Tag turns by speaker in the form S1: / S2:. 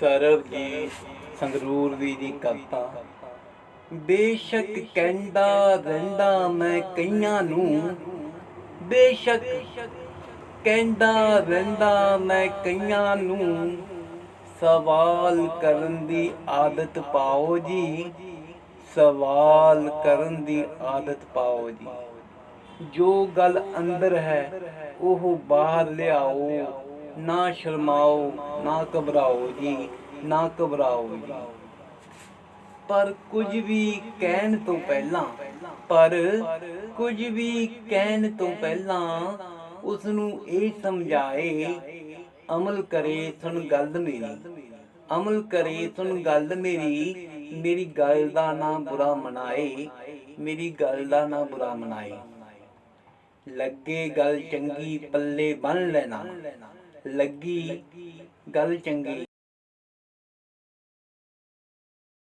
S1: ਸਰਬਜੀਤ ਸੰਗਰੂਰ ਦੀ ਦੀ ਕਵਿਤਾ। ਬੇਸ਼ੱਕ ਕਹਿੰਦਾ ਰਹਿੰਦਾ ਮੈਂ ਕਈਆਂ ਨੂੰ। ਬੇਸ਼ੱਕ ਕਹਿੰਦਾ ਰਹਿੰਦਾ ਮੈਂ ਕਈਆਂ ਨੂੰ। ਸਵਾਲ ਕਰਨ ਦੀ ਆਦਤ ਪਾਓ ਜੀ। ਸਵਾਲ ਕਰਨ ਦੀ ਆਦਤ ਪਾਓ ਜੀ। ਜੋ ਗੱਲ ਅੰਦਰ ਹੈ, ਉਹ ਬਾਹਰ ਲਿਆਓ। ਨਾ ਸ਼ਰਮਾਓ, ਨਾ ਘਬਰਾਓ ਜੀ, ਨਾ ਘਬਰਾਓ ਜੀ। ਪਰ ਕੁਝ ਵੀ ਕਹਿਣ ਤੋਂ ਪਹਿਲਾਂ, ਪਰ ਕੁਝ ਵੀ ਕਹਿਣ ਤੋਂ ਪਹਿਲਾਂ ਉਸ ਨੂੰ ਇਹ ਸਮਝਾਏ, ਅਮਲ ਕਰੇ ਸੁਣ ਗੱਲ ਮੇਰੀ, ਅਮਲ ਕਰੇ ਸੁਣ ਗੱਲ ਮੇਰੀ ਮੇਰੀ ਗੱਲ ਦਾ ਨਾ ਬੁਰਾ ਮਨਾਏ, ਮੇਰੀ ਗੱਲ ਦਾ ਨਾ ਬੁਰਾ ਮਨਾਏ। ਲੱਗੇ ਗੱਲ ਚੰਗੀ ਪੱਲੇ ਬੰਨ ਲੈਣਾ ਲੱਗੀ ਗੱਲ ਚੰਗੀ।